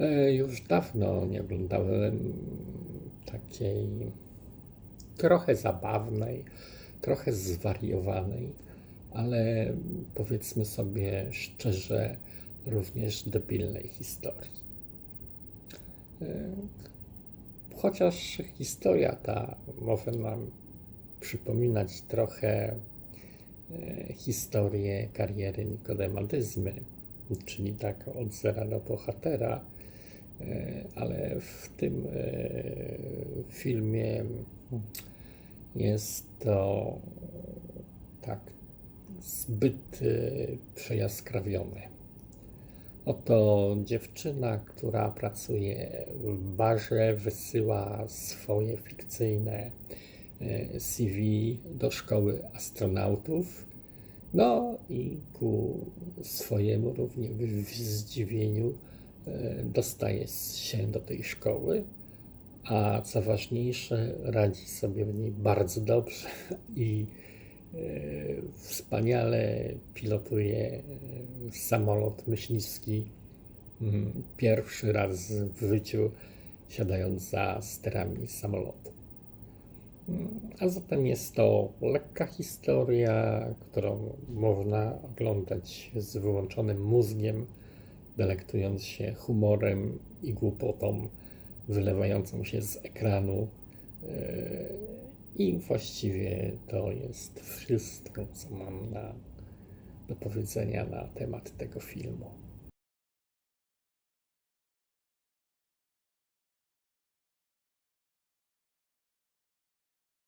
E, Już dawno nie oglądałem takiej trochę zabawnej, trochę zwariowanej, ale powiedzmy sobie szczerze, również debilnej historii. E, Chociaż historia ta może nam przypominać trochę e, historię kariery Nikodema Dyzmy, czyli tak od zera do bohatera, ale w tym e, filmie jest to tak zbyt e, przejaskrawione. Oto dziewczyna, która pracuje w barze, wysyła swoje fikcyjne e, CV do szkoły astronautów. No i ku swojemu również zdziwieniu dostaje się do tej szkoły, a co ważniejsze, radzi sobie w niej bardzo dobrze i e, wspaniale pilotuje e, samolot myśliwski mm, pierwszy raz w życiu siadając za sterami samolotu. Mm, A zatem jest to lekka historia, którą można oglądać z wyłączonym mózgiem, delektując się humorem i głupotą wylewającą się z ekranu. Yy, I właściwie to jest wszystko, co mam na, do powiedzenia na temat tego filmu.